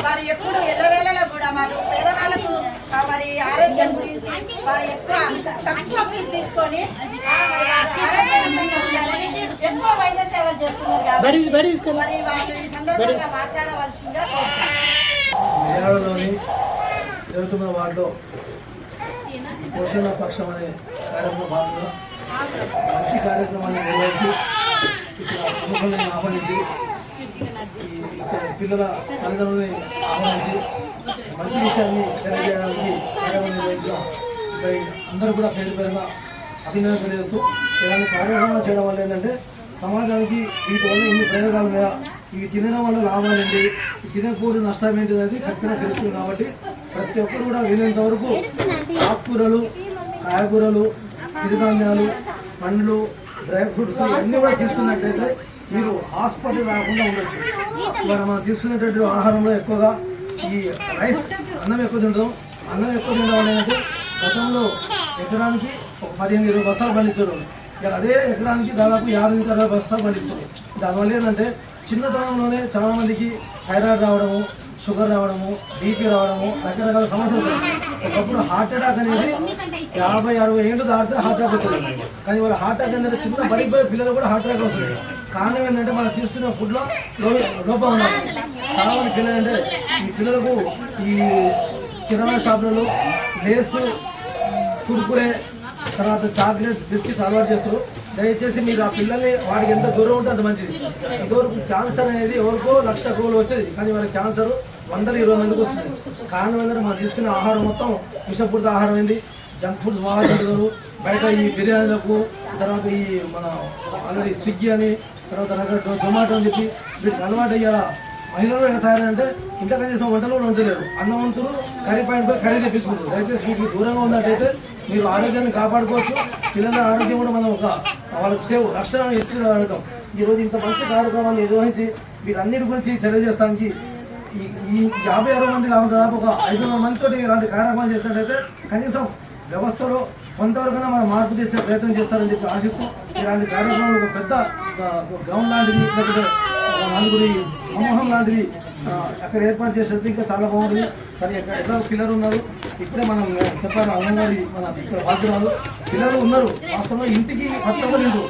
వారు ఎప్పుడు ఎల్లవేళలా కూడా మరి పేదవాళ్ళకు మరి ఆరోగ్యం గురించి వారు ఎక్కువ తక్కువ ఫీజు తీసుకొని వారు ఆరోగ్యవంతంగా ఉండాలని ఎక్కువ వైద్య సేవలు చేస్తున్నారు కాబట్టి మరి వాళ్ళు ఈ సందర్భంగా మాట్లాడవలసిందిగా కోరుతున్నాను. ఇరవై తొమ్మిది వార్డులో పోషణ పక్షం అనే కార్యక్రమం భాగంగా మంచి కార్యక్రమాన్ని నిర్వహించి ఇక్కడ ప్రముఖులను ఆహ్వానించి పిల్లల తల్లిదండ్రులని ఆహ్వానించి మంచి విషయాన్ని తెలియజేయడానికి కార్యక్రమం నిర్వహించిన అందరూ కూడా పేరు పేరున అభినందన తెలియజేస్తూ ఇలాంటి కార్యక్రమాలు చేయడం వల్ల ఏంటంటే సమాజానికి వీటి వల్ల ఎన్ని ప్రయోగాలు ఉన్నాయా? ఇవి తినడం వల్ల లాభాలు ఏంటి? తినకూడదు నష్టం ఏంటి అనేది ఖచ్చితంగా తెలుస్తుంది కాబట్టి ప్రతి ఒక్కరు కూడా వీలైనంత వరకు ఆకుకూరలు కాయగూరలు సిరిధాన్యాలు పండ్లు డ్రై ఫ్రూట్స్ ఇవన్నీ కూడా తీసుకున్నట్టయితే మీరు హాస్పిటల్ రాకుండా ఉండొచ్చు. మరి మనం తీసుకునేటటువంటి ఆహారంలో ఎక్కువగా ఈ రైస్ అన్నం ఎక్కువ తింటాం. అన్నం ఎక్కువ తినడం ఏంటంటే గతంలో ఎకరానికి ఒక పదిహేను ఇరవై బస్తాలు పండించడం ఇక అదే ఎకరానికి దాదాపు యాభై నుంచి అరవై బస్తాలు పండిస్తుంది దానివల్ల ఏంటంటే చిన్నతనంలోనే చాలా మందికి థైరాయిడ్ రావడము షుగర్ రావడము బీపీ రావడము రకరకాల సమస్యలు ఒకప్పుడు హార్ట్ అటాక్ అనేది యాభై అరవై ఏళ్ళు దాటితే హార్ట్ అటాక్ వచ్చింది కానీ వాళ్ళ హార్ట్ అటాక్ ఏంటంటే చిన్న బడిపోయే పిల్లలు కూడా హార్ట్ అటాక్ వస్తుంది కారణం ఏంటంటే మనం తీసుకున్న ఫుడ్లో లో లోపం ఉన్నది. చాలా మంది పిల్లలు అంటే ఈ పిల్లలకు ఈ కిరాణా షాపులలో లేస్ కుర్కురే తర్వాత చాక్లెట్స్ బిస్కెట్స్ అలవాటు చేస్తారు. దయచేసి మీరు ఆ పిల్లల్ని వాడికి ఎంత దూరం ఉంటే అంత మంచిది. ఇదివరకు క్యాన్సర్ అనేది ఎవరికో లక్ష కోలు వచ్చేది. కానీ వాళ్ళ క్యాన్సర్ వందల ఇరవై మందికి వస్తుంది. కారణం ఏంటంటే మనం తీసుకునే ఆహారం మొత్తం విషపూరిత ఆహారం ఏంది? జంక్ ఫుడ్స్ బాగా తింటున్నారు బయట ఈ బిర్యానీలకు తర్వాత ఈ మన ఆల్రెడీ స్విగ్గీ అని తర్వాత రకరకాల జొమాటో అని చెప్పి వీటికి అలవాటు అయ్యారా? మహిళలు ఎలా తయారంటే ఇంట్లో కనీసం వంటలు కూడా వంటలేరు అన్నవంతులు కర్రీ పాయింట్ పై కర్రీ తెప్పించుకుంటారు. దయచేసి వీటికి దూరంగా ఉన్నట్టయితే మీరు ఆరోగ్యాన్ని కాపాడుకోవచ్చు. పిల్లల ఆరోగ్యం కూడా మనం ఒక వాళ్ళకి సేవ్ రక్షణ ఇచ్చిన అడుగుతాం ఈరోజు ఇంత మంచి కార్యక్రమాన్ని నిర్వహించి వీటన్నిటి గురించి తెలియజేస్తానికి ఈ యాభై అరవై మంది కావాలి దాదాపు ఒక ఐదు వందల మందితో ఇలాంటి కార్యక్రమాలు చేసినట్టయితే కనీసం వ్యవస్థలో కొంతవరకైనా మనం మార్పు తెచ్చే ప్రయత్నం చేస్తారని చెప్పి ఆశిస్తూ ఇలాంటి కార్యక్రమాలు ఒక పెద్ద గ్రౌండ్ లాంటిది లేకపోతే నలుగురి సమూహం లాంటిది అక్కడ ఏర్పాటు చేసేది ఇంకా చాలా బాగుంటుంది. కానీ అక్కడ ఎట్లా పిల్లలు ఉన్నారు. ఇప్పుడే మనం చెప్పారు అంగన్వాడీ మన ఇక్కడ బాధ్యురాలు. పిల్లలు ఉన్నారు. వాస్తవంగా ఇంటికి కొత్తగా లేదు.